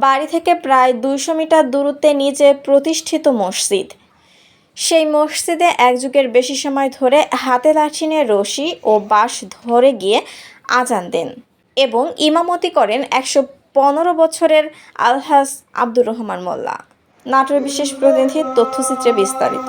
বাড়ি থেকে প্রায় দুইশো মিটার দূরত্বে নিচে প্রতিষ্ঠিত মসজিদ। সেই মসজিদে এক যুগের বেশি সময় ধরে হাতে লাঠি নিয়ে রশি ও বাঁশ ধরে গিয়ে আজান দেন এবং ইমামতি করেন একশো পনেরো বছরের আলহাজ আব্দুর রহমান মোল্লা। নাটোর বিশেষ প্রতিনিধির তথ্যচিত্রে বিস্তারিত।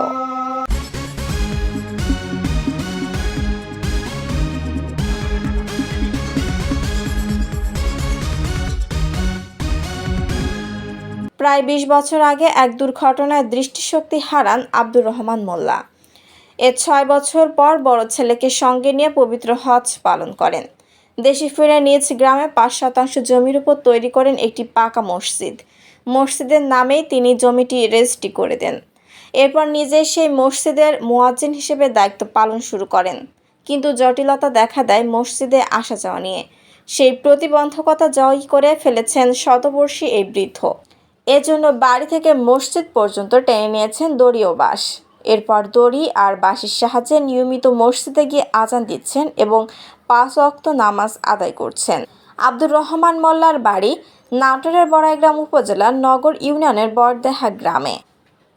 প্রায় বিশ বছর আগে এক দুর্ঘটনায় দৃষ্টিশক্তি হারান আব্দুর রহমান মোল্লা। এর ছয় বছর পর বড় ছেলেকে সঙ্গে নিয়ে পবিত্র হজ পালন করেন। দেশে ফিরে নিজ গ্রামে পাঁচ শতাংশ জমির উপর তৈরি করেন একটি পাকা মসজিদ। মসজিদের নামেই তিনি জমিটি রেজিস্ট্রি করে দেন। এরপর নিজে সেই মসজিদের মুয়াজ্জিন হিসেবে দায়িত্ব পালন শুরু করেন। কিন্তু জটিলতা দেখা দেয় মসজিদে আসা যাওয়া নিয়ে। সেই প্রতিবন্ধকতা জয় করে ফেলেছেন শতবর্ষী এই বৃদ্ধ। এজন্য বাড়ি থেকে মসজিদ পর্যন্ত টেনে নিয়েছেন দড়ি ও বাঁশ। এরপর দড়ি আর বাঁশের সাহায্যে নিয়মিত মসজিদে গিয়ে আজান দিচ্ছেন এবং পাঁচ অক্ত নামাজ আদায় করছেন। আব্দুর রহমান মোল্লার বাড়ি নাটোরের বড়াইগ্রাম উপজেলার নগর ইউনিয়নের বরদেহা গ্রামে।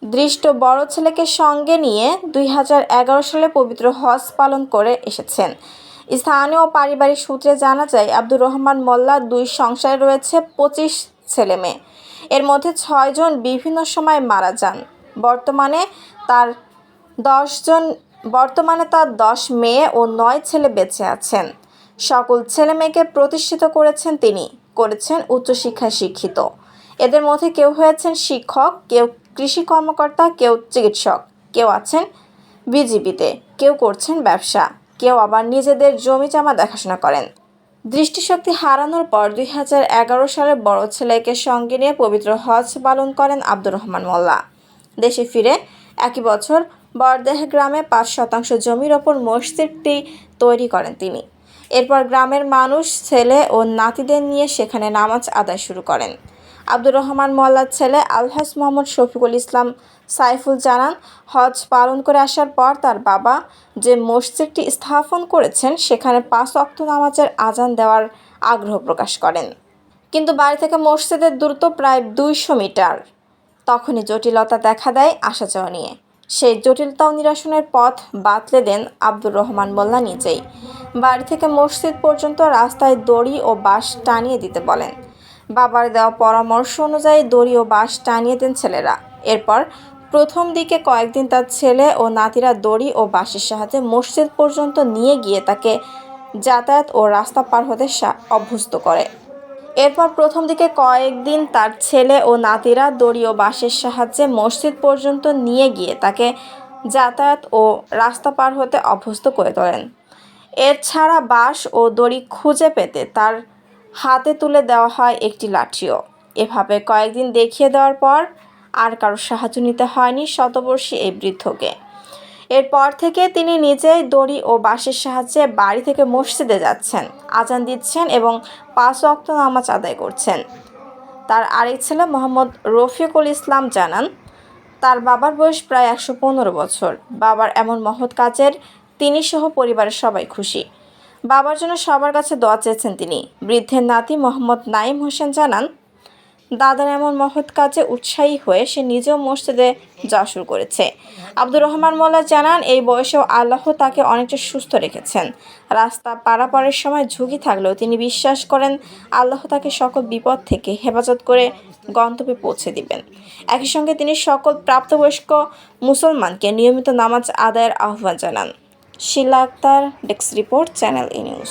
দৃষ্ট বড় ছেলেকে সঙ্গে নিয়ে দুই হাজার এগারো সালে পবিত্র হজ পালন করে এসেছেন। স্থানীয় পারিবারিক সূত্রে জানা যায়, আব্দুর রহমান মোল্লার দুই সংসারে রয়েছে পঁচিশ ছেলে মেয়ে এর মধ্যে ছয়জন বিভিন্ন সময় মারা যান। বর্তমানে তার দশজন বর্তমানে তার দশ মেয়ে ও নয় ছেলে বেঁচে আছেন। সকল ছেলে মেয়েকে প্রতিষ্ঠিত করেছেন তিনি, করেছেন উচ্চশিক্ষায় শিক্ষিত। এদের মধ্যে কেউ হয়েছেন শিক্ষক, কেউ কৃষি কর্মকর্তা, কেউ চিকিৎসক, কেউ আছেন বিজিবিতে, কেউ করছেন ব্যবসা, কেউ আবার নিজেদের জমি জমা দেখাশোনা করেন। দৃষ্টিশক্তি হারানোর পর দুই হাজার এগারো সালে বড় ছেলেকে সঙ্গে নিয়ে পবিত্র হজ পালন করেন আব্দুর রহমান মোল্লা। দেশে ফিরে একই বছর বরদেহ গ্রামে পাঁচ শতাংশ জমির ওপর মসজিদটি তৈরি করেন তিনি। এরপর গ্রামের মানুষ, ছেলে ও নাতিদের নিয়ে সেখানে নামাজ আদায় শুরু করেন। আব্দুর রহমান মোল্লার ছেলে আলহাজ মোহাম্মদ শফিকুল ইসলাম সাইফুল জানান, হজ পালন করে আসার পর তার বাবা যে মসজিদটি স্থাপন করেছেন, সেখানে পাঁচ অক্ত নামাজের আজান দেওয়ার আগ্রহ প্রকাশ করেন। কিন্তু বাড়ি থেকে মসজিদের দূরত্ব প্রায় দুইশো মিটার। তখনই জটিলতা দেখা দেয় আসা যাওয়া নিয়ে। সেই জটিলতাও নিরসনের পথ বাতলে দেন আব্দুর রহমান মোল্লা নিজেই। বাড়ি থেকে মসজিদ পর্যন্ত রাস্তায় দড়ি ও বাঁশ টানিয়ে দিতে বলেন। বাবার দেওয়া পরামর্শ অনুযায়ী দড়ি ও বাঁশ টানিয়ে দেন ছেলেরা। এরপর প্রথম দিকে কয়েকদিন তার ছেলে ও নাতিরা দড়ি ও বাঁশের সাহায্যে মসজিদ পর্যন্ত নিয়ে গিয়ে তাকে যাতায়াত ও রাস্তা পার হতে অভ্যস্ত করে। এরপর প্রথম দিকে কয়েকদিন তার ছেলে ও নাতিরা দড়ি ও বাঁশের সাহায্যে মসজিদ পর্যন্ত নিয়ে গিয়ে তাকে যাতায়াত ও রাস্তা পার হতে অভ্যস্ত করে তোলেন। এছাড়া বাঁশ ও দড়ি খুঁজে পেতে তার হাতে তুলে দেওয়া হয় একটি লাঠিও। এভাবে কয়েকদিন দেখিয়ে দেওয়ার পর আর কারও সাহায্য নিতে হয়নি শতবর্ষী এই বৃদ্ধকে। এরপর থেকে তিনি নিজেই দড়ি ও বাঁশের সাহায্যে বাড়ি থেকে মসজিদে যাচ্ছেন, আজান দিচ্ছেন এবং পাঁচ ওয়াক্ত নামাজ আদায় করছেন। তার আরেক ছেলে মোহাম্মদ রফিকুল ইসলাম জানান, তার বাবার বয়স প্রায় একশো পনেরো বছর। বাবার এমন মহৎ কাজের তিনি সহ পরিবারের সবাই খুশি। বাবার জন্য সবার কাছে দোয়া চেয়েছেন তিনি। বৃদ্ধের নাতি মোহাম্মদ নাইম হোসেন জানান দাদার এমন মহৎ কাজে উৎসাহী হয়ে সে নিজেও মসজিদে যাওয়া শুরু করেছে। আব্দুর রহমান মোল্লা জানান, এই বয়সেও আল্লাহ তাকে অনেকটা সুস্থ রেখেছেন। রাস্তা পারাপারের সময় ঝুঁকি থাকলেও তিনি বিশ্বাস করেন, আল্লাহ তাকে সকল বিপদ থেকে হেফাজত করে গন্তব্যে পৌঁছে দিবেন। একই সঙ্গে তিনি সকল প্রাপ্তবয়স্ক মুসলমানকে নিয়মিত নামাজ আদায়ের আহ্বান জানান। Shila Akter, desk report, channel E news.